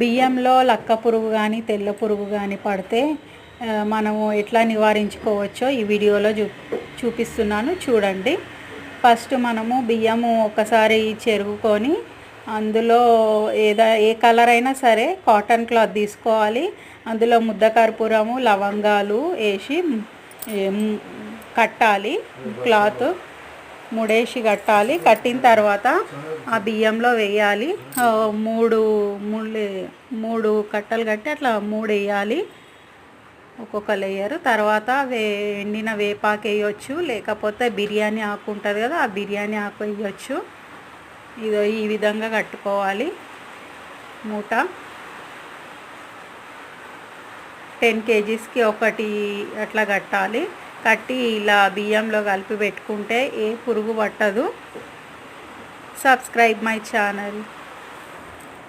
బియ్యంలో లక్క పురుగు కానీ తెల్ల పురుగు కానీ పడితే మనము ఎట్లా నివారించుకోవచ్చో ఈ వీడియోలో చూ చూపిస్తున్నాను. చూడండి. ఫస్ట్ మనము బియ్యము ఒకసారి చెరుగుకొని అందులో ఏదా ఏ కలర్ అయినా సరే కాటన్ క్లాత్ తీసుకోవాలి. అందులో ముద్ద కర్పూరము లవంగాలు వేసి కట్టాలి క్లాత్. మూడేసి కట్టాలి. కట్టిన తర్వాత ఆ బియ్యంలో వేయాలి. మూడు ముళ్ళు మూడు కట్టలు కట్టి అట్లా మూడు వేయాలి ఒక్కొక్క లేయర్ తర్వాత వే ఎండిన వేపాకు వేయొచ్చు. లేకపోతే బిర్యానీ ఆకు ఉంటుంది కదా ఆ బిర్యానీ ఆకు వేయొచ్చు. ఇదో ఈ విధంగా కట్టుకోవాలి. మూట. టెన్ కేజీస్కి ఒకటి అట్లా కట్టాలి. కట్టి ఇలా బియ్యంలో కలిపి పెట్టుకుంటే ఏ పురుగు పట్టదు. Subscribe my channel